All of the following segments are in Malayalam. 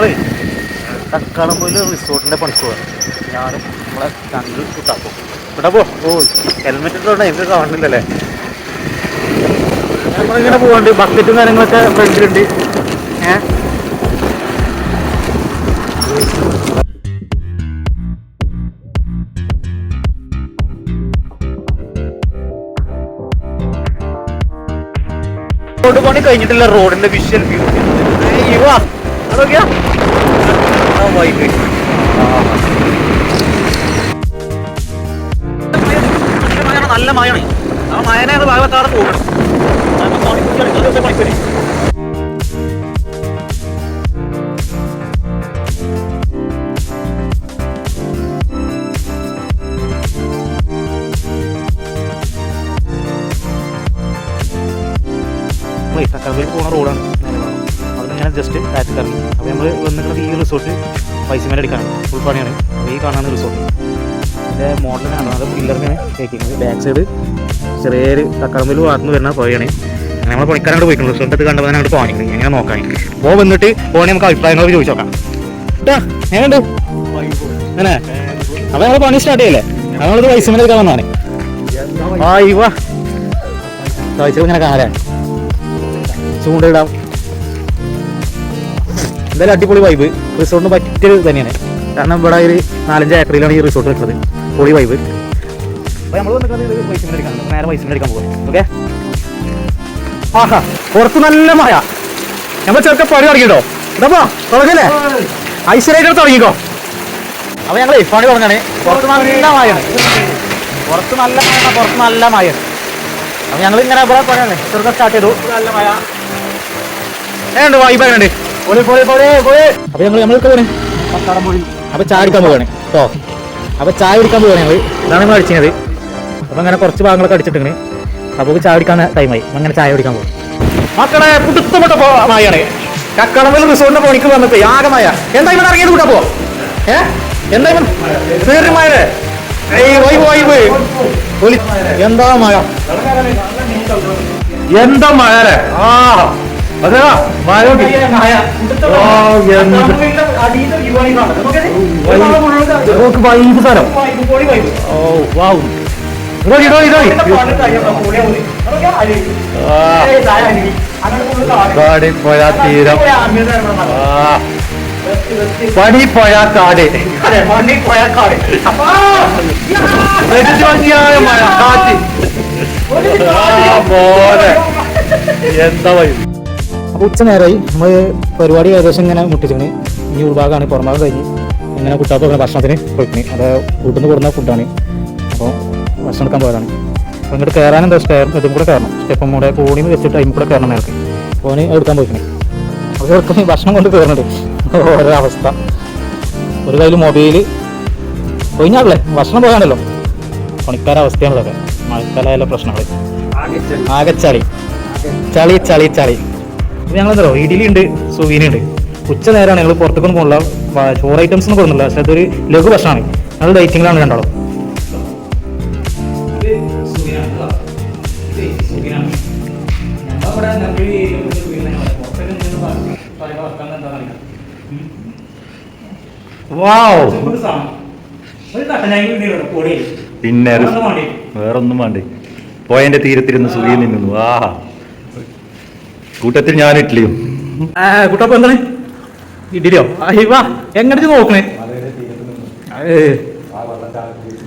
ഞങ്ങൾ തക്കാളംപോയിൽ റിസോർട്ടിന്റെ പണിക്ക് പോകാം ഞാനും നമ്മളെ ചങ്ക് കുട്ടാപ്പോ പോ. ഓ ഹെൽമെറ്റ് ഇട്ടോണ്ട് എനിക്ക് കാണുന്നില്ലല്ലേ നമ്മളിങ്ങനെ പോകണ്ട് ബക്കറ്റും കാര്യങ്ങളൊക്കെ ഫ്രണ്ടിലുണ്ട്. ഏഹ് റോഡ് പണി കഴിഞ്ഞിട്ടില്ല. റോഡിന്റെ വിഷ്വൽ വ്യൂ അതൊക്കെയാ? വൈകി നല്ല മഴയാണ് ആ മഴനെ ഭാഗത്താണ് പോകണം. പണിപ്പരി നമ്മളെ തക്കാളിക്ക് പോകുന്ന റോഡാണ്. അതിങ്ങനെ ജസ്റ്റ് കാറ്റ് കറങ്ങി. അപ്പോൾ നമ്മൾ വന്നിട്ടുള്ളത് ഈ റിസോർട്ട് പൈസ മേലെ എടുക്കാനാണ്. ഫുൾ പണിയാണ് അപ്പോൾ ഈ കാണാൻ റിസോർട്ട് ഇതിന്റെ മോഡലിനാണ് അത് പില്ലറിനാണ് കേൾക്കുന്നത് ബാക്ക് സൈഡ് ചെറിയൊരു തക്കാളമ്പിൽ വളർന്നു വരുന്ന പുഴയാണ്. നമ്മൾ പണിക്കാരോട് പോയിട്ടുണ്ട് റിസോർട്ട് കണ്ടപ്പോൾ തന്നെ അങ്ങോട്ട് പോകാൻ എങ്ങനെ നോക്കാൻ പോ വന്നിട്ട് പോകണേ നമുക്ക് അഭിപ്രായങ്ങളൊക്കെ ചോദിച്ചു നോക്കാം. കേട്ടോ എങ്ങനെയുണ്ട്? അങ്ങനെ അപ്പോൾ ഞങ്ങൾ പണി സ്റ്റാർട്ട് ചെയ്യല്ലേ? നമ്മളിത് പൈസ മേലെ എടുക്കാൻ വന്നാണ് ആ ഇവ ചോദിച്ചപ്പോൾ ഇങ്ങനെ കാണാൻ ചൂണ്ടിടാം എന്തായാലും അടിപൊളി വൈബ് റിസോർട്ടിന് പറ്റിയത് തന്നെയാണ്. കാരണം ഇവിടെ ഒരു നാലഞ്ച് ഏക്കറിലാണ് ഈ റിസോർട്ട് വെച്ചത് പൊളി വൈബ് അപ്പോൾ നമ്മൾ വന്നിട്ട് പൈസ എടുക്കാൻ നേരെ പൈസ എടുക്കാൻ പോകും ഓക്കെ ആഹാ പുറത്ത് നല്ല മഴ. നമ്മൾ ചെറുക്ക പണി തുടങ്ങിട്ടോ ഇതപ്പോ തുടങ്ങല്ലേ? ഐശ്വര്യായിട്ട് തുടങ്ങിക്കോ. അപ്പോൾ ഞങ്ങൾ പണി തുടങ്ങാണ്. പുറത്ത് നല്ല മഴയാണ്. പുറത്ത് നല്ല മഴ പുറത്ത് നല്ല മഴയാണ്. അപ്പോൾ ഞങ്ങൾ ഇങ്ങനെ ഇവിടെ പണിയാണ്. ചെറുക്ക സ്റ്റാർട്ട് ചെയ്തു. നല്ല മഴ. ഏണ്ട് വൈബ് എങ്ങനെ അപ്പൊ ഞങ്ങൾ നമ്മൾക്ക് പോണേ അപ്പൊ ചായ അടിക്കാൻ പോവാണ്. കേട്ടോ അപ്പൊ ചായ കുടിക്കാൻ പോവാണ് ഞങ്ങൾ. ഇതാണ് നമ്മൾ അടിച്ചത്. അപ്പൊ അങ്ങനെ കുറച്ച് ഭാഗങ്ങളൊക്കെ അടിച്ചിട്ടുണ്ട് അപ്പൊ ചായ കുടിക്കാൻ ടൈമായി. അങ്ങനെ ചായ കുടിക്കാൻ പോകും മക്കളെ പുതുത്തപ്പെട്ട മായാണ് കക്കളവിൽ റിസോർട്ടിന്റെ പണിക്ക് വന്നിട്ട് യാഗമായ എന്താ ഇവൻ ഇറങ്ങിയത് കൂട്ടാ പോ? ഏ? എന്താ ഇവൻ? വൈബ് എന്താ മഴ എന്താ മഴ ആ നോക്കി. ഓ, നമുക്ക് വൈബ് സ്ഥലം കാടി. പോയാ തീരം. പണി പോയാ കാട്. ഭംഗിയായ മഴ കാറ്റ്. പോലെ എന്താ വൈബ് അപ്പോൾ ഉച്ച നേരമായി നമ്മൾ പരിപാടി ഏകദേശം ഇങ്ങനെ മുട്ടിച്ചിങ്ങനെ ഇനി ഉൾഭാഗമാണ് പുറംഭാഗം കഴിഞ്ഞ് ഇങ്ങനെ കുട്ടാത്ത പോകുന്ന ഭക്ഷണത്തിന് പോയിട്ടുണ്ട് അത് വീട്ടിൽ നിന്ന് കൊടുക്കുന്ന ഫുഡാണ് അപ്പോൾ ഭക്ഷണം എടുക്കാൻ പോയതാണ്. അപ്പോൾ ഇങ്ങോട്ട് കയറാൻ എന്താ സ്റ്റെയർ ഇതും കൂടെ കയറണം സ്റ്റെപ്പും കൂടെ കൂടി വെച്ചിട്ട് അതിൽ കൂടെ കയറണം നേരത്തെ. അപ്പോൾ അവന് എടുക്കാൻ പോയിക്കണേ. അപ്പോൾ എടുക്കുന്ന ഭക്ഷണം കൊണ്ട് കയറുന്നുണ്ട് ഓരോ അവസ്ഥ ഒരു കയ്യിൽ മൊബൈൽ കൊയിഞ്ഞാളല്ലേ ഭക്ഷണം പോയാണല്ലോ. പണിക്കാര അവസ്ഥയാണ് ഇതൊക്കെ മഴക്കാലായാലും പ്രശ്നങ്ങൾ ആകെ ചളി. ചളി ചളി ചളി. ഇത് ഞങ്ങളെന്തോ ഇഡലി ഉണ്ട് സുവീന ഉണ്ട് ഉച്ച നേരമാണ് ഞങ്ങൾ പുറത്തേക്കൊന്നും പോകില്ല വ- ചോറ് ഐറ്റംസ് ഒന്നും കൊടുക്കുന്നില്ല. പക്ഷെ അതൊരു ലഘു ഭക്ഷണമാണ് ഞങ്ങൾ ഡൈറ്റിങ്ങിലാണ് രണ്ടാളും. പിന്നെ വേറൊന്നും വേണ്ടേ. പോയതിന്റെ തീരത്തിരുന്ന് സുഖിയിൽ നിന്നു. ആ കൂട്ടത്തിൽ ഞാൻ ഇഡ്ഡലിയും. കുട്ടപ്പ എന്താണ്? ഇഡ്ഡലിയോ? വാ എങ്ങനെ നോക്കണേ?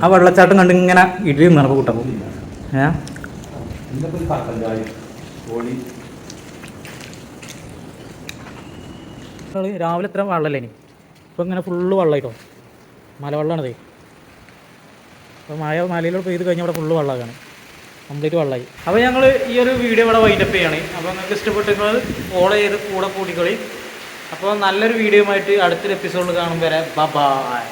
ആ വെള്ളച്ചാട്ടം കണ്ട് ഇങ്ങനെ ഇഡ്ഡലി നിന്നപ്പോ കുട്ടപ്പോ. രാവിലെ ഇത്ര വെള്ളമല്ലേ ഇനി? ഇപ്പം ഇങ്ങനെ ഫുള്ള് വെള്ളമായിട്ടോ? മലവെള്ളമാണതേ അപ്പോൾ മഴ മലയിലൂടെ പെയ്ത് കഴിഞ്ഞാൽ ഇവിടെ ഫുള്ള് വെള്ളമാണ് കംപ്ലീറ്റ് വെള്ളമായി അപ്പോൾ ഞങ്ങൾ ഈ ഒരു വീഡിയോ ഇവിടെ വൈൻഡപ്പ് ചെയ്യാണ്. അപ്പോൾ നിങ്ങൾക്ക് ഇഷ്ടപ്പെട്ടിരുന്നത് ഫോളോ ചെയ്ത് കൂടെ കൂട്ടിക്കളി. അപ്പോൾ നല്ലൊരു വീഡിയോ ആയിട്ട് അടുത്തൊരു എപ്പിസോഡിൽ കാണും വരെ. ബൈ